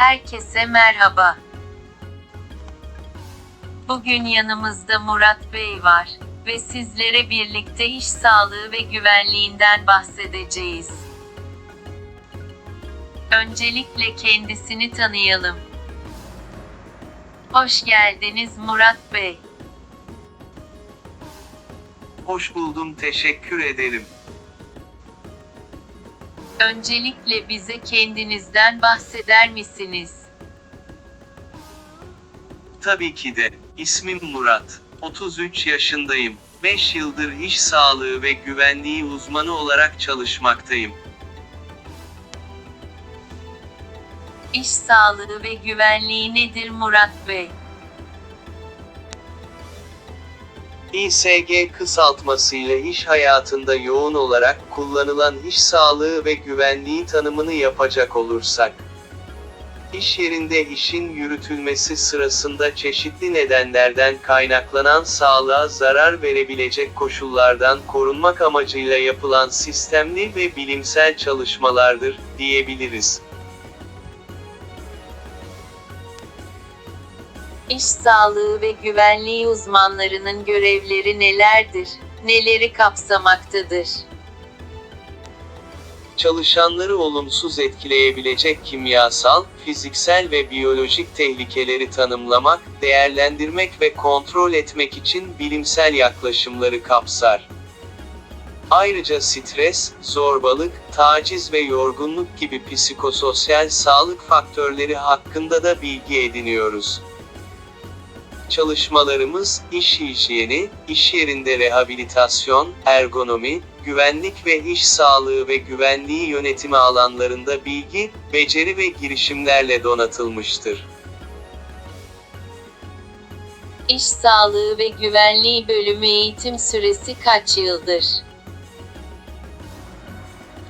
Herkese merhaba. Bugün yanımızda Murat Bey var ve sizlere birlikte iş sağlığı ve güvenliğinden bahsedeceğiz. Öncelikle kendisini tanıyalım. Hoş geldiniz Murat Bey. Hoş buldum, teşekkür ederim. Öncelikle bize kendinizden bahseder misiniz? Tabii ki de. İsmim Murat. 33 yaşındayım. 5 yıldır iş sağlığı ve güvenliği uzmanı olarak çalışmaktayım. İş sağlığı ve güvenliği nedir Murat Bey? İSG kısaltmasıyla iş hayatında yoğun olarak kullanılan iş sağlığı ve güvenliği tanımını yapacak olursak, iş yerinde işin yürütülmesi sırasında çeşitli nedenlerden kaynaklanan sağlığa zarar verebilecek koşullardan korunmak amacıyla yapılan sistemli ve bilimsel çalışmalardır, diyebiliriz. İş sağlığı ve güvenliği uzmanlarının görevleri nelerdir? Neleri kapsamaktadır? çalışanları olumsuz etkileyebilecek kimyasal, fiziksel ve biyolojik tehlikeleri tanımlamak, değerlendirmek ve kontrol etmek için bilimsel yaklaşımları kapsar. Ayrıca stres, zorbalık, taciz ve yorgunluk gibi psikososyal sağlık faktörleri hakkında da bilgi ediniyoruz. Çalışmalarımız, iş hijyeni, iş yerinde rehabilitasyon, ergonomi, güvenlik ve iş sağlığı ve güvenliği yönetimi alanlarında bilgi, beceri ve girişimlerle donatılmıştır. İş sağlığı ve güvenliği bölümü eğitim süresi kaç yıldır?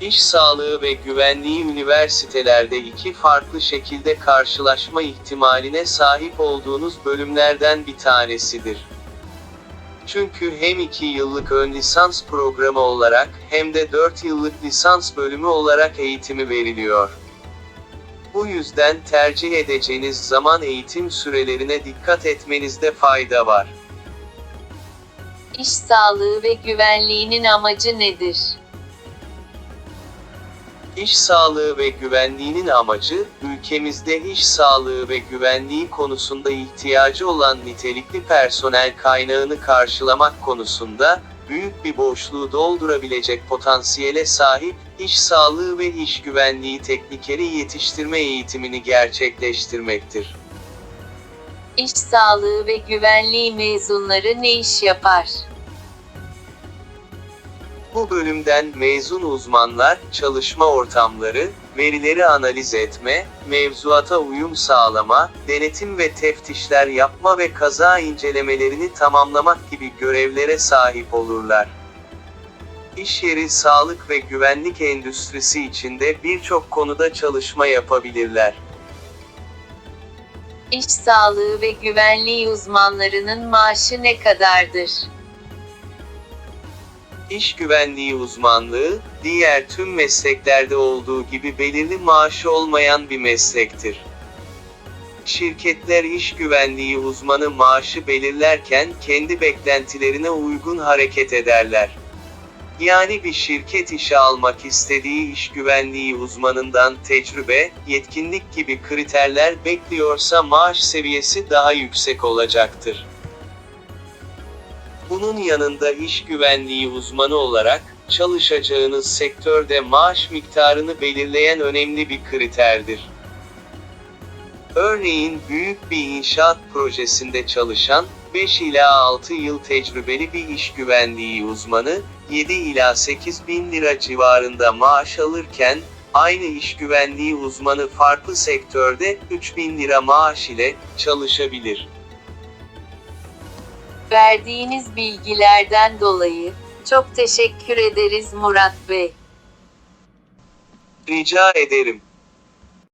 İş sağlığı ve güvenliği üniversitelerde iki farklı şekilde karşılaşma ihtimaline sahip olduğunuz bölümlerden bir tanesidir. Çünkü hem 2 yıllık ön lisans programı olarak hem de 4 yıllık lisans bölümü olarak eğitimi veriliyor. Bu yüzden tercih edeceğiniz zaman eğitim sürelerine dikkat etmenizde fayda var. İş sağlığı ve güvenliğinin amacı nedir? İş sağlığı ve güvenliğinin amacı, ülkemizde iş sağlığı ve güvenliği konusunda ihtiyacı olan nitelikli personel kaynağını karşılamak konusunda, büyük bir boşluğu doldurabilecek potansiyele sahip, iş sağlığı ve iş güvenliği teknikeri yetiştirme eğitimini gerçekleştirmektir. İş sağlığı ve güvenliği mezunları ne iş yapar? Bu bölümden mezun uzmanlar, çalışma ortamları, verileri analiz etme, mevzuata uyum sağlama, denetim ve teftişler yapma ve kaza incelemelerini tamamlamak gibi görevlere sahip olurlar. İş yeri sağlık ve güvenlik endüstrisi içinde birçok konuda çalışma yapabilirler. İş sağlığı ve güvenliği uzmanlarının maaşı ne kadardır? İş güvenliği uzmanlığı, diğer tüm mesleklerde olduğu gibi belirli maaşı olmayan bir meslektir. Şirketler iş güvenliği uzmanı maaşı belirlerken kendi beklentilerine uygun hareket ederler. Yani bir şirket işe almak istediği iş güvenliği uzmanından tecrübe, yetkinlik gibi kriterler bekliyorsa maaş seviyesi daha yüksek olacaktır. Bunun yanında iş güvenliği uzmanı olarak, çalışacağınız sektörde maaş miktarını belirleyen önemli bir kriterdir. Örneğin büyük bir inşaat projesinde çalışan, 5 ila 6 yıl tecrübeli bir iş güvenliği uzmanı, 7 ila 8 bin lira civarında maaş alırken, aynı iş güvenliği uzmanı farklı sektörde 3 bin lira maaş ile çalışabilir. Verdiğiniz bilgilerden dolayı çok teşekkür ederiz Murat Bey. Rica ederim.